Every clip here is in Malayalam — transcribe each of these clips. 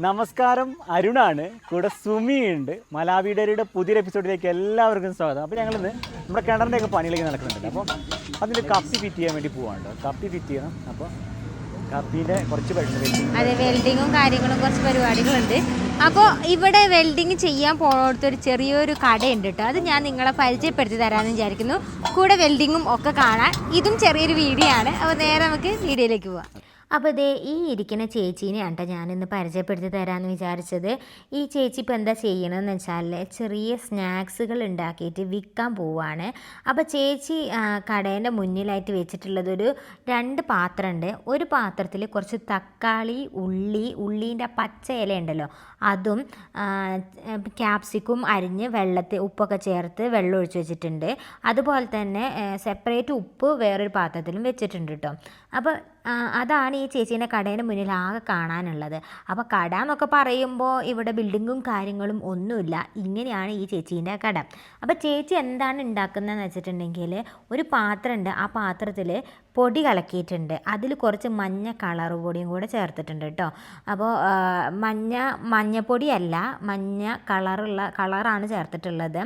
നമസ്കാരം അരുണാണ്. കൂടെ സുമിയുണ്ട്. മലാവിഡേരിയുടെ പുതിയൊരു എപ്പിസോഡിലേക്ക് എല്ലാവർക്കും സ്വാഗതം. അപ്പോൾ ഞങ്ങളിന്ന് നമ്മുടെ കിണറിന്റെ ഒക്കെ പണിയിലേക്ക് നടക്കുന്നുണ്ട്. അപ്പോൾ അതിന്റെ കപ്പി ഫിറ്റ് ചെയ്യാൻ വേണ്ടി പോവാണ്ട് കപ്പി ഫിറ്റ് ചെയ്യണം. അപ്പോൾ കപ്പീന്റെ കുറച്ച് അതെ വെൽഡിങ്ങും കാര്യങ്ങളും കുറച്ച് പരിപാടികളുണ്ട്. അപ്പോൾ ഇവിടെ വെൽഡിങ് ചെയ്യാൻ പോകുന്നിടത്ത് ഒരു ചെറിയൊരു കടയുണ്ട് കേട്ടോ. അത് ഞാൻ നിങ്ങളെ പരിചയപ്പെടുത്തി തരാമെന്ന് വിചാരിക്കുന്നു. കൂടെ വെൽഡിങ്ങും ഒക്കെ കാണാൻ. ഇതും ചെറിയൊരു വീഡിയോ ആണ്. അപ്പോൾ നേരെ നമുക്ക് വീഡിയോയിലേക്ക് പോവാം. അപ്പോൾ ഇതേ ഈ ഇരിക്കുന്ന ചേച്ചീനെയാണ് കേട്ടോ ഞാനിന്ന് പരിചയപ്പെടുത്തി തരാമെന്ന് വിചാരിച്ചത്. ഈ ചേച്ചി ഇപ്പോൾ എന്താ ചെയ്യണമെന്ന് വെച്ചാൽ ചെറിയ സ്നാക്സുകൾ ഉണ്ടാക്കിയിട്ട് വിൽക്കാൻ പോവുകയാണ് അപ്പോൾ ചേച്ചി കടേന്റെ മുന്നിലായിട്ട് വെച്ചിട്ടുള്ളതൊരു രണ്ട് രണ്ട് പാത്രമുണ്ട് ഒരു പാത്രത്തിൽ കുറച്ച് തക്കാളി ഉള്ളി ഉള്ളീന്റെ പച്ച ഇല ഉണ്ടല്ലോ അതും ക്യാപ്സിക്കും അരിഞ്ഞ് വെള്ളത്തിൽ ഉപ്പൊക്കെ ചേർത്ത് വെള്ളം ഒഴിച്ച് വെച്ചിട്ടുണ്ട്. അതുപോലെ തന്നെ സെപ്പറേറ്റ് ഉപ്പ് വേറൊരു പാത്രത്തിലും വെച്ചിട്ടുണ്ട് കേട്ടോ അപ്പോൾ അതാണ് ഈ ചേച്ചീനെ കടേന്റെ മുന്നിൽ ആകെ കാണാനുള്ളത്. അപ്പോൾ കട എന്നൊക്കെ പറയുമ്പോൾ ഇവിടെ ബിൽഡിങ്ങും കാര്യങ്ങളും ഒന്നുമില്ല. ഇങ്ങനെയാണ് ഈ ചേച്ചീന്റെ കട. അപ്പോൾ ചേച്ചി എന്താണ് ഉണ്ടാക്കുന്നതെന്ന് വെച്ചിട്ടുണ്ടെങ്കിൽ ഒരു പാത്രമുണ്ട് ആ പാത്രത്തിൽ പൊടി കലക്കിയിട്ടുണ്ട്. അതിൽ കുറച്ച് മഞ്ഞ കളർ പൊടിയും കൂടെ ചേർത്തിട്ടുണ്ട് കേട്ടോ. അപ്പോൾ മഞ്ഞ മഞ്ഞപ്പൊടിയല്ല മഞ്ഞ കളറുള്ള കളറാണ് ചേർത്തിട്ടുള്ളത്.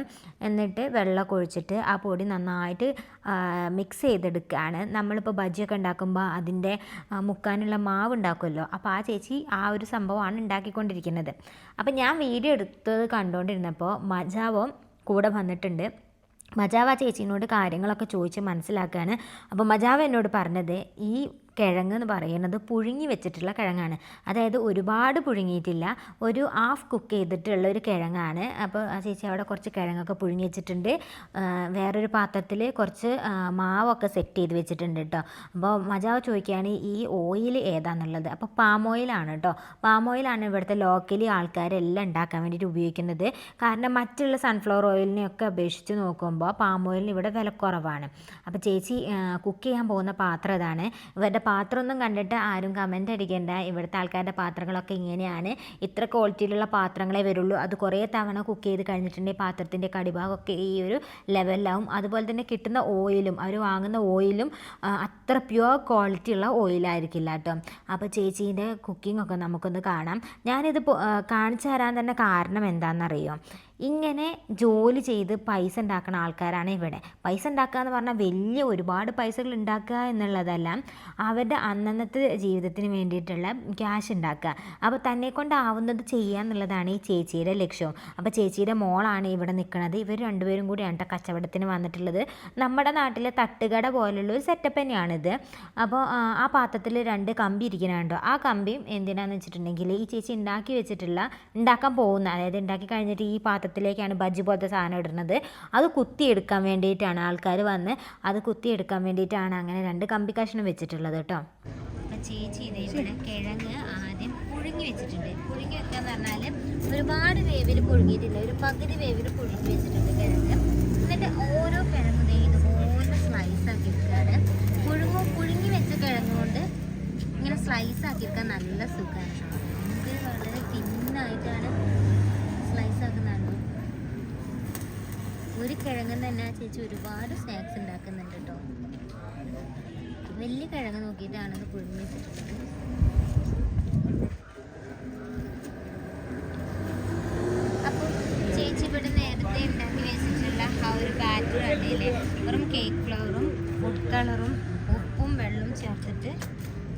എന്നിട്ട് വെള്ളമൊക്കെ ഒഴിച്ചിട്ട് ആ പൊടി നന്നായിട്ട് മിക്സ് ചെയ്തെടുക്കുകയാണ്. നമ്മളിപ്പോൾ ബജിയൊക്കെ ഉണ്ടാക്കുമ്പോൾ അതിന്റെ മുക്കാനുള്ള മാവ് ഉണ്ടാക്കുമല്ലോ. അപ്പോൾ ആ ചേച്ചി ആ ഒരു സംഭവമാണ് ഉണ്ടാക്കിക്കൊണ്ടിരിക്കുന്നത്. അപ്പോൾ ഞാൻ വീഡിയോ എടുത്തത് കണ്ടുകൊണ്ടിരുന്നപ്പോൾ മജാവും കൂടെ വന്നിട്ടുണ്ട്. മജാവ ചേച്ചീനോട് കാര്യങ്ങളൊക്കെ ചോദിച്ച് മനസ്സിലാക്കുകയാണ് അപ്പോൾ മജാവ എന്നോട് പറഞ്ഞത് ഈ കിഴങ്ങ് എന്ന് പറയുന്നത് പുഴുങ്ങി വെച്ചിട്ടുള്ള കിഴങ്ങാണ്. അതായത് ഒരുപാട് പുഴുങ്ങിയിട്ടില്ല. ഒരു ഹാഫ് കുക്ക് ചെയ്തിട്ടുള്ള ഒരു കിഴങ്ങാണ്. അപ്പോൾ ആ ചേച്ചി അവിടെ കുറച്ച് കിഴങ്ങൊക്കെ പുഴുങ്ങി വെച്ചിട്ടുണ്ട്. വേറൊരു പാത്രത്തിൽ കുറച്ച് മാവൊക്കെ സെറ്റ് ചെയ്ത് വെച്ചിട്ടുണ്ട് കേട്ടോ. അപ്പോൾ മജാവ് ചോദിക്കുകയാണ് ഈ ഓയിൽ ഏതാണെന്നുള്ളത് അപ്പോൾ പാം ഓയിലാണ് കേട്ടോ. പാം ഓയിലാണ് ഇവിടുത്തെ ലോക്കലി ആൾക്കാരെല്ലാം ഉണ്ടാക്കാൻ വേണ്ടിയിട്ട് ഉപയോഗിക്കുന്നത്. കാരണം മറ്റുള്ള സൺഫ്ലവർ ഓയിലിനെയൊക്കെ അപേക്ഷിച്ച് നോക്കുമ്പോൾ പാം ഓയിലിന് ഇവിടെ വില കുറവാണ് അപ്പോൾ ചേച്ചി കുക്ക് ചെയ്യാൻ പോകുന്ന പാത്രം ഇതാണ്. ഇവരുടെ പാത്രമൊന്നും കണ്ടിട്ട് ആരും കമന്റ് അടിക്കേണ്ട. ഇവിടുത്തെ ആൾക്കാരുടെ പാത്രങ്ങളൊക്കെ ഇങ്ങനെയാണ്. ഇത്ര ക്വാളിറ്റിയിലുള്ള പാത്രങ്ങളെ വരുള്ളൂ. അത് കുറേ തവണ കുക്ക് ചെയ്ത് കഴിഞ്ഞിട്ടുണ്ടെങ്കിൽ പാത്രത്തിന്റെ കടിഭാഗമൊക്കെ ഈ ഒരു ലെവലിലാവും അതുപോലെ തന്നെ കിട്ടുന്ന ഓയിലും അവർ വാങ്ങുന്ന ഓയിലും അത്ര പ്യുവർ ക്വാളിറ്റി ഉള്ള ഓയിലായിരിക്കില്ല കേട്ടോ. അപ്പോൾ ചേച്ചീന്റെ കുക്കിംഗ് ഒക്കെ നമുക്കൊന്ന് കാണാം. ഞാനിത് കാണിച്ചു തരാൻ തന്നെ കാരണം എന്താണെന്നറിയോ? ഇങ്ങനെ ജോലി ചെയ്ത് പൈസ ഉണ്ടാക്കുന്ന ആൾക്കാരാണ് ഇവിടെ. പൈസ ഉണ്ടാക്കുക എന്ന് പറഞ്ഞാൽ വലിയ ഒരുപാട് പൈസകൾ ഉണ്ടാക്കുക എന്നുള്ളതല്ല അവരുടെ അന്നന്നത്തെ ജീവിതത്തിന് വേണ്ടിയിട്ടുള്ള ക്യാഷ് ഉണ്ടാക്കുക. അപ്പോൾ തന്നെ കൊണ്ടാവുന്നത് ചെയ്യുക എന്നുള്ളതാണ് ഈ ചേച്ചിയുടെ ലക്ഷ്യം. അപ്പോൾ ചേച്ചിയുടെ മോളാണ് ഇവിടെ നിൽക്കുന്നത്. ഇവർ രണ്ടുപേരും കൂടിയാണ് കച്ചവടത്തിന് വന്നിട്ടുള്ളത്. നമ്മുടെ നാട്ടിലെ തട്ടുകട പോലുള്ള ഒരു സെറ്റപ്പ് തന്നെയാണിത്. അപ്പോൾ ആ, പാത്രത്തിൽ രണ്ട് കമ്പി ഇരിക്കുന്നുണ്ടോ ആ കമ്പിയും എന്തിനാന്ന് വെച്ചിട്ടുണ്ടെങ്കിൽ ഈ ചേച്ചി ഉണ്ടാക്കി വെച്ചിട്ടുള്ള ഉണ്ടാക്കാൻ പോകുന്ന അതായത് ഉണ്ടാക്കി കഴിഞ്ഞിട്ട് ഈ പാത്രത്തിലേക്കാണ് ബജ്ജി പോലത്തെ സാധനം ഇടുന്നത്. അത് കുത്തിയെടുക്കാൻ വേണ്ടിയിട്ടാണ് ആൾക്കാർ വന്ന് അത് കുത്തിയെടുക്കാൻ വേണ്ടിയിട്ടാണ് അങ്ങനെ രണ്ട് കമ്പി കഷ്ണം വെച്ചിട്ടുള്ളത് കേട്ടോ. ചേച്ചി ഇതേപോലെ കിഴങ്ങ് ആദ്യം പുഴുങ്ങി വെച്ചിട്ടുണ്ട്. പുഴുങ്ങി എന്ന് പറഞ്ഞാൽ ഒരുപാട് വേവിൽ പുഴുങ്ങിയിട്ടില്ല. ഒരു പകുതി വേവിൽ പുഴുങ്ങി വെച്ചിട്ടുണ്ട് കിഴങ്ങ്. എന്നിട്ട് ഓരോ കിഴങ്ങ് ഇതുപോലെ സ്ലൈസ് ആക്കി എടുക്കുകയാണ് പുഴുങ്ങും പുഴുങ്ങി വെച്ച കിഴങ്ങുകൊണ്ട് ഇങ്ങനെ സ്ലൈസ് ആക്കി എടുക്കാൻ നല്ല സുഖമാണ് നമുക്ക് വളരെ തിന്നായിട്ടാണ് സ്ലൈസ് ആക്കുന്നത് ഒരു തന്നെ ചേച്ചി ഒരുപാട് സ്നാക്സ് ഉണ്ടാക്കുന്നുണ്ട് കേട്ടോ. വലിയ കിഴങ്ങ് നോക്കിയിട്ടാണെന്ന് പുഴുങ്ങി വെച്ചിട്ടുള്ളത് അപ്പോൾ ചേച്ചി ഇവിടെ നേരത്തെ ഉണ്ടാക്കി വെച്ചിട്ടുള്ള ആ ഒരു ബാറ്റർ അടിയിൽ വെറും കേക്ക് ഫ്ലവറും ഫുഡ് കളറും ഉപ്പും വെള്ളവും ചേർത്തിട്ട്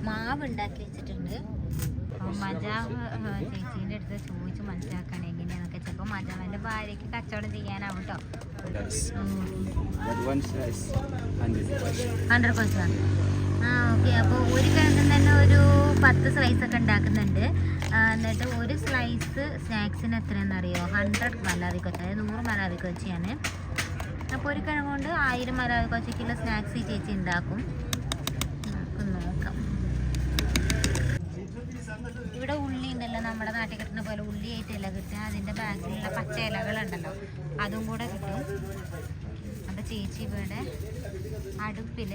മാവ് ഉണ്ടാക്കി വെച്ചിട്ടുണ്ട്. അപ്പോൾ മജാവ് ചേച്ചീന്റെ അടുത്ത് ചോദിച്ച് മനസ്സിലാക്കാൻ എങ്ങനെയാണെന്നൊക്കെ ചിലപ്പോൾ മജാവിന്റെ ഭാര്യയ്ക്ക് കച്ചവടം ചെയ്യാനാവും കേട്ടോ. ഹൺഡ്രഡ് പെർസെന്റ് ആ? ഓക്കെ അപ്പോൾ ഒരു കിഴങ്ങിൽ തന്നെ ഒരു പത്ത് സ്ലൈസ് ഒക്കെ ഉണ്ടാക്കുന്നുണ്ട്. എന്നിട്ട് ഒരു സ്ലൈസ് സ്നാക്സിന് എത്രയെന്നറിയോ ഹൺഡ്രഡ് മലാവി കൊച്ച അതായത് നൂറ് മലാവി കൊച്ചയാണ്. അപ്പോൾ ഒരു കിഴങ്ങ് കൊണ്ട് ആയിരം മലാവി കൊച്ചയ്ക്കുള്ള സ്നാക്സ് ഈ ചേച്ചി ഉണ്ടാക്കും നമുക്ക് നോക്കാം ഇവിടെ ഉള്ളി ഉണ്ടല്ലോ നമ്മുടെ നാട്ടിൽ കിട്ടുന്ന പോലെ ഉള്ളി ഇല കിട്ടുക. അതിന്റെ ബാക്കിലുള്ള പച്ച ഇലകളുണ്ടല്ലോ അതും കൂടെ കിട്ടും. അപ്പം ചേച്ചി ഇവിടെ അടുപ്പിൽ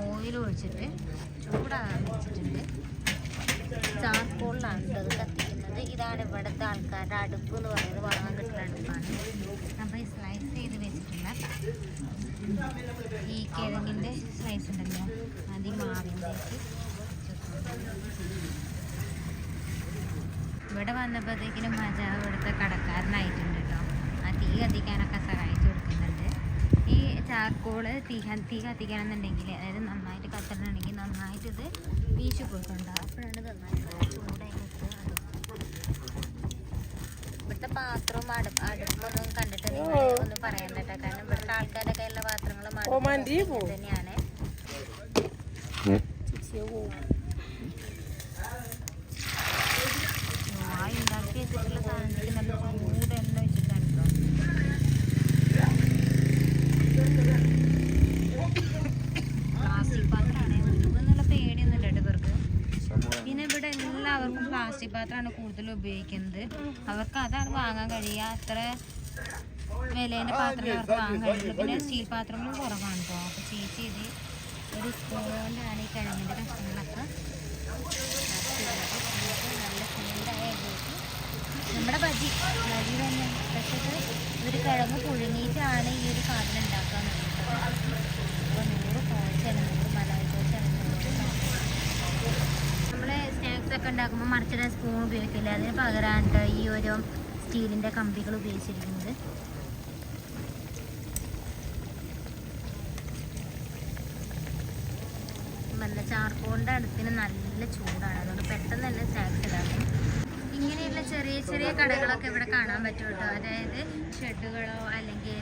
ഓയിൽ ഒഴിച്ചിട്ട് ചൂടാകാൻ വെച്ചിട്ടുണ്ട്. ചാർക്കോളിലാണ് ഇത് കത്തിക്കുന്നത്. ഇതാണ് ഇവിടുത്തെ ആൾക്കാരുടെ അടുപ്പ് എന്ന് പറയുന്നത്. വാങ്ങാൻ കിട്ടുന്ന അടുപ്പാണ്. അപ്പോൾ ഈ സ്ലൈസ് ചെയ്ത് വെച്ചിട്ടുള്ള ഈ കിഴങ്ങിന്റെ സ്ലൈസ് ഉണ്ടല്ലോ അത് ഈ മാവിന്റെക്ക് ഇവിടെ വന്നപ്പോഴത്തേക്കിനും മജാവ് ഇവിടുത്തെ കടക്കാരനായിട്ടുണ്ട് കേട്ടോ. ആ തീ കത്തിക്കാനൊക്കെ സഹായിച്ചു കൊടുക്കുന്നുണ്ട്. ഈ ചാർക്കോൾ തീ തീ കത്തിക്കണമെന്നുണ്ടെങ്കിൽ അതായത് നന്നായിട്ട് കത്തണമെന്നുണ്ടെങ്കിൽ നന്നായിട്ട് ഇത് വീശി കൊടുക്കണ്ട. അപ്പോഴാണ് നന്നായിട്ട് ചൂടായി നിൽക്കുക ഇവിടുത്തെ പാത്രവും അടുപ്പ് അടുപ്പൊന്നും കണ്ടിട്ട് ഒന്നും പറയാൻ പറ്റാ കാരണം ഇവിടുത്തെ ആൾക്കാരുടെ കയ്യിലുള്ള പാത്രങ്ങളും തന്നെയാണ് ആ ഉണ്ടാക്കി സാധനത്തിൽ നല്ല ചൂട് എണ്ണ വെച്ചിട്ടാണ് പ്ലാസ്റ്റിക് പാത്രമാണ് കേട്ടോ ഇവർക്ക് പിന്നെ ഇവിടെ എല്ലാവർക്കും പ്ലാസ്റ്റിക് പാത്രമാണ് കൂടുതൽ ഉപയോഗിക്കുന്നത്. അവർക്ക് അതാണ് വാങ്ങാൻ കഴിയുക അത്ര വിലേന്റെ പാത്രം അവർക്ക് വാങ്ങാൻ കഴിയുള്ളൂ പിന്നെ സ്റ്റീൽ പാത്രങ്ങളും കുറവാണ് കേട്ടോ അപ്പോൾ ചേച്ചി ഇത് ഒരു സ്പൂൺ കൊണ്ടാണ് ഈ കിഴങ്ങിന്റെ കഷ്ണങ്ങളൊക്കെ. നല്ല ചൂടായ നമ്മുടെ ബജി ബജി തന്നെ. പക്ഷേ ഒരു കിഴങ്ങ് പുഴുങ്ങിയിട്ടാണ് ഈ ഒരു സാധനം ഉണ്ടാക്കാൻ അപ്പോൾ നൂറ് ദോശയാണ് നൂറ് കോഴ്ചയാണ് നൂറ് നമ്മൾ സ്നാക്സ് ഒക്കെ ഉണ്ടാക്കുമ്പോൾ മറിച്ചിടാൻ സ്പൂൺ ഉപയോഗിക്കില്ല. അതിന് പകരമാണ് ഈ ഒരു സ്റ്റീലിന്റെ കമ്പികൾ ഉപയോഗിച്ചിരിക്കുന്നത്. നല്ല ചാർക്കോളിന്റെ അടുപ്പിന് നല്ല ചൂടാണ്. അതുകൊണ്ട് പെട്ടെന്ന് തന്നെ സ്നാക്സ് ഉണ്ടാക്കും ഇങ്ങനെയുള്ള ചെറിയ ചെറിയ കടകളൊക്കെ ഇവിടെ കാണാൻ പറ്റും കേട്ടോ അതായത് ഷെഡുകളോ അല്ലെങ്കിൽ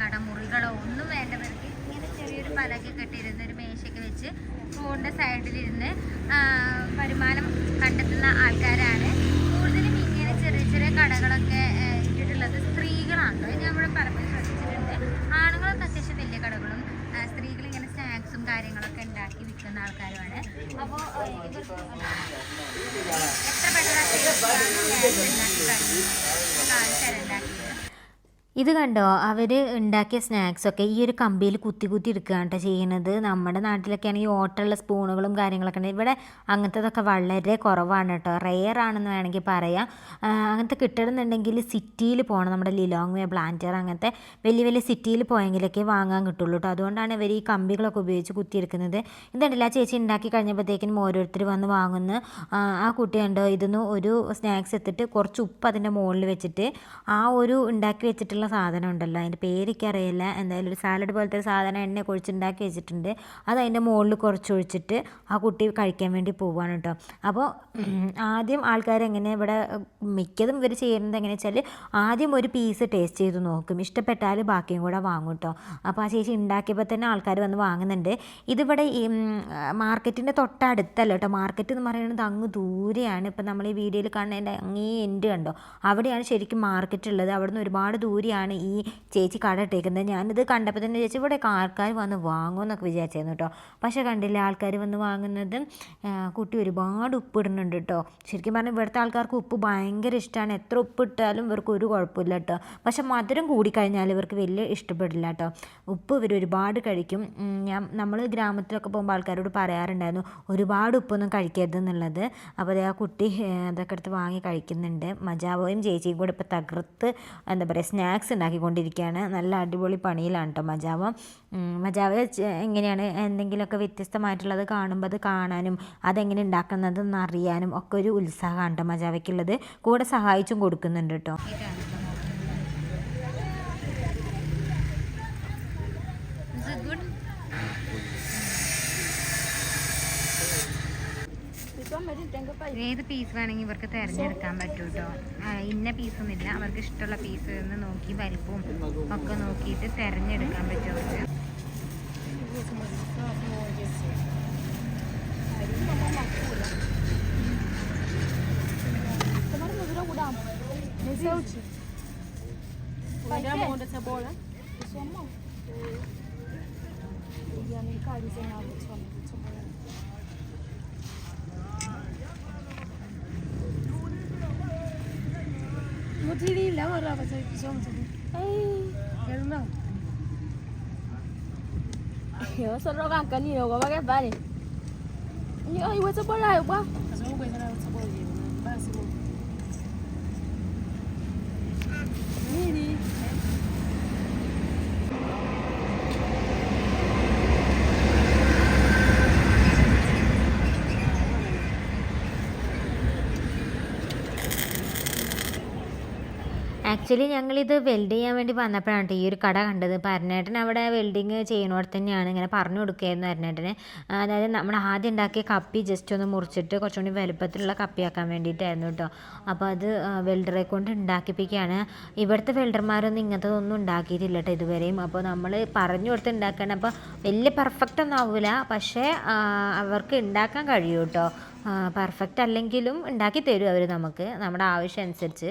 കടമുറികളോ ഒന്നും വേണ്ടവർക്ക് ഇങ്ങനെ ചെറിയൊരു പലകെ കെട്ടിയിരുന്ന ഒരു മേശയൊക്കെ വെച്ച് റോഡിന്റെ സൈഡിലിരുന്ന് വരുമാനം കണ്ടെത്തുന്ന ആൾക്കാരാണ്. കൂടുതലും ഇങ്ങനെ ചെറിയ ചെറിയ കടകളൊക്കെ ആ, ഇട്ടിട്ടുള്ളത് സ്ത്രീകളാണ് കേട്ടോ ഇത് നമ്മൾ പലപ്പോഴും ശ്രദ്ധിച്ചിട്ടുണ്ട് ആണുങ്ങളൊക്കെ അത്യാവശ്യം വലിയ കടകളും ആ, സ്ത്രീകൾ ഇങ്ങനെ സ്നാക്സും കാര്യങ്ങളൊക്കെ ഉണ്ടാക്കി വിൽക്കുന്ന ആൾക്കാരുമാണ്. അപ്പോൾ ഇവർക്ക് എത്ര പെട്ടെന്ന് ഇത് കണ്ടോ? അവർ ഉണ്ടാക്കിയ സ്നാക്സൊക്കെ ഈ ഒരു കമ്പിയിൽ കുത്തി കുത്തി എടുക്കുകയാണ് കേട്ടോ ചെയ്യുന്നത് നമ്മുടെ നാട്ടിലൊക്കെ ആണെങ്കിൽ ഓട്ടുള്ള സ്പൂണുകളും കാര്യങ്ങളൊക്കെ ഉണ്ട്. ഇവിടെ അങ്ങനത്തതൊക്കെ വളരെ കുറവാണ് കേട്ടോ റെയർ ആണെന്ന് വേണമെങ്കിൽ പറയാം. അങ്ങനത്തെ കിട്ടണമെന്നുണ്ടെങ്കിൽ സിറ്റിയിൽ പോകണം. നമ്മുടെ ലിലോങ് വേ പ്ലാന്റർ അങ്ങനത്തെ വലിയ വലിയ സിറ്റിയിൽ പോയെങ്കിലൊക്കെ വാങ്ങാൻ കിട്ടുള്ളൂ കേട്ടോ അതുകൊണ്ടാണ് ഇവർ ഈ കമ്പികളൊക്കെ ഉപയോഗിച്ച് കുത്തിയെടുക്കുന്നത് ഇതുണ്ടല്ല ചേച്ചി ഉണ്ടാക്കി കഴിഞ്ഞപ്പോഴത്തേക്കിനും ഓരോരുത്തർ വന്ന് വാങ്ങുന്നു. ആ കുട്ടി കണ്ടോ? ഇതിന്ന് ഒരു സ്നാക്സ് എത്തിട്ട് കുറച്ച് ഉപ്പ് അതിന്റെ മുകളിൽ വെച്ചിട്ട് ആ ഒരു ഉണ്ടാക്കി വെച്ചിട്ടുള്ള സാധനം ഉണ്ടല്ലോ അതിന്റെ പേരിക്കറിയില്ല എന്തായാലും ഒരു സാലഡ് പോലത്തെ ഒരു സാധനം എണ്ണ കുഴിച്ചുണ്ടാക്കി വെച്ചിട്ടുണ്ട്. അത് അതിന്റെ മുകളിൽ കുറച്ച് ഒഴിച്ചിട്ട് ആ കുട്ടി കഴിക്കാൻ വേണ്ടി പോവുകയാണ് കേട്ടോ. അപ്പോൾ ആദ്യം ആൾക്കാർ എങ്ങനെ ഇവിടെ മിക്കതും ഇവർ ചെയ്യുന്നത് എങ്ങനെയാ വെച്ചാൽ ആദ്യം ഒരു പീസ് ടേസ്റ്റ് ചെയ്ത് നോക്കും. ഇഷ്ടപ്പെട്ടാൽ ബാക്കിയും കൂടെ വാങ്ങും കേട്ടോ. അപ്പോൾ ആ ചേച്ചി ഉണ്ടാക്കിയപ്പോൾ തന്നെ ആൾക്കാർ വന്ന് വാങ്ങുന്നുണ്ട്. ഇതിവിടെ ഈ മാർക്കറ്റിന്റെ തൊട്ടടുത്തല്ല കേട്ടോ. മാർക്കറ്റ് എന്ന് പറയുന്നത് അങ്ങ് ദൂരെയാണ്. ഇപ്പം നമ്മൾ ഈ വീഡിയോയിൽ കാണുന്നതിന്റെ അങ്ങേ എൻഡ് കണ്ടോ? അവിടെയാണ് ശരിക്കും മാർക്കറ്റ് ഉള്ളത്. അവിടെ നിന്ന് ഒരുപാട് ദൂരെയാണ് ഈ ചേച്ചി കട ഇട്ടേക്കുന്നത് ഞാനിത് കണ്ടപ്പോൾ തന്നെ ചേച്ചി ഇവിടെ ആൾക്കാർ വന്ന് വാങ്ങുമെന്നൊക്കെ വിചാരിച്ചായിരുന്നു കേട്ടോ. പക്ഷേ കണ്ടില്ല ആൾക്കാർ വന്ന് വാങ്ങുന്നത് കുട്ടി ഒരുപാട് ഉപ്പ് ഇടുന്നുണ്ട് കേട്ടോ. ശരിക്കും പറഞ്ഞാൽ ഇവിടുത്തെ ആൾക്കാർക്ക് ഉപ്പ് ഭയങ്കര ഇഷ്ടമാണ് എത്ര ഉപ്പ് ഇട്ടാലും ഇവർക്ക് ഒരു കുഴപ്പമില്ല കേട്ടോ. പക്ഷെ മധുരം കൂടിക്കഴിഞ്ഞാൽ ഇവർക്ക് വലിയ ഇഷ്ടപ്പെടില്ല കേട്ടോ. ഉപ്പ് ഇവർ ഒരുപാട് കഴിക്കും. ഞാൻ നമ്മൾ ഗ്രാമത്തിലൊക്കെ പോകുമ്പോൾ ആൾക്കാരോട് പറയാറുണ്ടായിരുന്നു ഒരുപാട് ഉപ്പൊന്നും കഴിക്കരുത് എന്നുള്ളത്. അപ്പോൾ ആ കുട്ടി അതൊക്കെ എടുത്ത് വാങ്ങി കഴിക്കുന്നുണ്ട്. മജാവോയും ചേച്ചിയും കൂടെ ഇപ്പോൾ തകർത്ത് എന്താ പറയുക സ്നാക്സ് ഉണ്ടാക്കിക്കൊണ്ടിരിക്കുകയാണ്. നല്ല അടിപൊളി പണിയിലാണ് കേട്ടോ മജാവ. മജാവ് എങ്ങനെയാണ് എന്തെങ്കിലുമൊക്കെ വ്യത്യസ്തമായിട്ടുള്ളത് കാണുമ്പോൾ അത് കാണാനും അതെങ്ങനെ ഉണ്ടാക്കുന്നതെന്ന് അറിയാനും ഒക്കെ ഒരു ഉത്സാഹമാണ് കേട്ടോ മജാവയ്ക്കുള്ളത്. കൂടെ സഹായിച്ചും കൊടുക്കുന്നുണ്ട് കേട്ടോ ഏത് പീസ് വേണമെങ്കിൽ ഇവർക്ക് തിരഞ്ഞെടുക്കാൻ പറ്റും കേട്ടോ ഇന്ന പീസൊന്നുമില്ല അവർക്ക് ഇഷ്ടമുള്ള പീസ് നോക്കി വലിപ്പവും ഒക്കെ നോക്കിയിട്ട് തിരഞ്ഞെടുക്കാൻ പറ്റും Mutti die nicht länger da, was soll ich sagen zu dir? Hey! Ja, Yo, so no gan kanino, go bagay bani. Ni ay wetsa bola ay ba. Asa mo ba ina. Actually ഞങ്ങളിത് വെൽഡ് ചെയ്യാൻ വേണ്ടി വന്നപ്പോഴാണ് കേട്ടോ ഈ ഒരു കട കണ്ടത്. അപ്പോൾ അവിടെ വെൽഡിങ് ചെയ്യുന്നിടത്ത് തന്നെയാണ് ഇങ്ങനെ പറഞ്ഞു കൊടുക്കുകയായിരുന്നു അരുണേട്ടന് അതായത് നമ്മൾ ആദ്യം ഉണ്ടാക്കിയ കപ്പി ജസ്റ്റ് ഒന്ന് മുറിച്ചിട്ട് കുറച്ചുകൂടി വലുപ്പത്തിലുള്ള കപ്പിയാക്കാൻ വേണ്ടിയിട്ടായിരുന്നു കേട്ടോ അപ്പോൾ അത് വെൽഡറെ കൊണ്ട് ഉണ്ടാക്കിപ്പിക്കുകയാണ്. ഇവിടുത്തെ വെൽഡർമാരൊന്നും ഇങ്ങനത്തതൊന്നും ഉണ്ടാക്കിയിട്ടില്ല കേട്ടോ ഇതുവരെയും. അപ്പോൾ നമ്മൾ പറഞ്ഞു കൊടുത്ത് ഉണ്ടാക്കണം അപ്പോൾ വലിയ പെർഫെക്റ്റ് ഒന്നും ആവില്ല പക്ഷേ അവർക്ക് ഉണ്ടാക്കാൻ കഴിയും കേട്ടോ പെർഫെക്റ്റ് അല്ലെങ്കിലും ഉണ്ടാക്കി തരും അവർ നമുക്ക്. നമ്മുടെ ആവശ്യം അനുസരിച്ച്.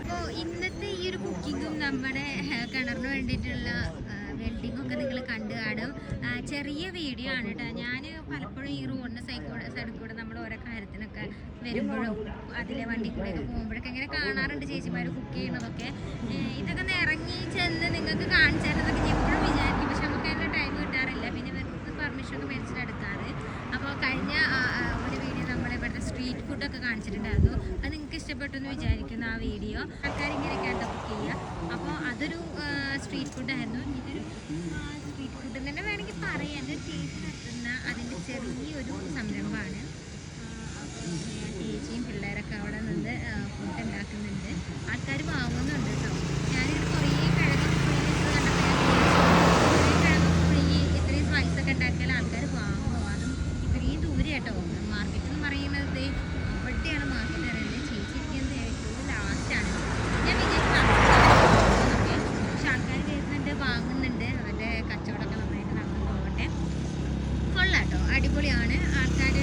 അപ്പോൾ ഇന്നത്തെ ഈ ഒരു കുക്കിങ്ങും നമ്മുടെ കിണറിന് വേണ്ടിയിട്ടുള്ള വെൽഡിംഗ് ഒക്കെ നിങ്ങൾ കണ്ടു കാണും. ചെറിയ വീഡിയോ ആണ് കേട്ടോ. ഞാൻ പലപ്പോഴും ഈ റോഡിന്റെ സൈക്കിൾ സൈഡിൽ കൂടെ നമ്മൾ ഓരോ കാര്യത്തിനൊക്കെ വരുമ്പോഴും അതിലെ വണ്ടി കൂടെ ഒക്കെ പോകുമ്പോഴൊക്കെ ഇങ്ങനെ കാണാറുണ്ട് ചേച്ചിമാർ കുക്ക് ചെയ്യണതൊക്കെ ഇതൊക്കെ ഒന്ന് ഇറങ്ങി ചെന്ന് നിങ്ങൾക്ക് കാണിച്ചു തരുന്നതൊക്കെ ഞാൻ എപ്പോഴും വിചാരിക്കും. പക്ഷെ നമുക്ക് അതിന്റെ ടൈം കിട്ടാറില്ല. പിന്നെ പെർമിഷൻ ഒക്കെ മേടിച്ചിട്ട് എടുക്കാറ്. അപ്പോൾ കഴിഞ്ഞ ഒരു വീഡിയോ നമ്മൾ ഇവിടുത്തെ സ്ട്രീറ്റ് ഫുഡൊക്കെ കാണിച്ചിട്ടുണ്ടായിരുന്നു. അത് നിങ്ങൾക്ക് ഇഷ്ടപ്പെട്ടു എന്ന് വിചാരിക്കുന്നു ആ വീഡിയോ. ആൾക്കാർ ഇങ്ങനെയൊക്കെയാണ് കുക്ക് ചെയ്യുക അപ്പോൾ അതൊരു സ്ട്രീറ്റ് ഫുഡ് ഫുഡായിരുന്നു ഇതൊരു സ്ട്രീറ്റ് ഫുഡ് എന്ന് തന്നെ വേണമെങ്കിൽ പറയാം എന്റെ ചേച്ചി നടത്തുന്ന അതിന്റെ ചെറിയൊരു സംരംഭമാണ് അപ്പോൾ ചേച്ചിയും പിള്ളേരൊക്കെ അവിടെ നിന്ന് ഫുഡ് ഉണ്ടാക്കുന്നുണ്ട് ആൾക്കാർ വാങ്ങുന്നുണ്ട് കേട്ടോ ഞാനിത് കുറേ കിഴങ്ങ് പുളി ഇത്രയും സ്പൈസ് ഒക്കെ ഉണ്ടാക്കിയാൽ ആൾക്കാർ വാങ്ങുമോ അതും ഇത്രയും ദൂരെ കേട്ടോ മാർക്കറ്റ് എന്ന് പറയുന്നത് ദേ അവിടെയാണ് മാർക്കറ്റ് അറിയുന്നത് ചേച്ചി ഇരിക്കുന്നത് ഏറ്റവും ലാസ്റ്റാണ് ഞാൻ വിചാരിച്ചു പക്ഷെ ആൾക്കാർ വരുന്നുണ്ട് വാങ്ങുന്നുണ്ട് അവരുടെ കച്ചവടമൊക്കെ നന്നായിട്ട് നടന്നു പോകട്ടെ കൊള്ളാട്ടോ അടിപൊളിയാണ്. ആൾക്കാർ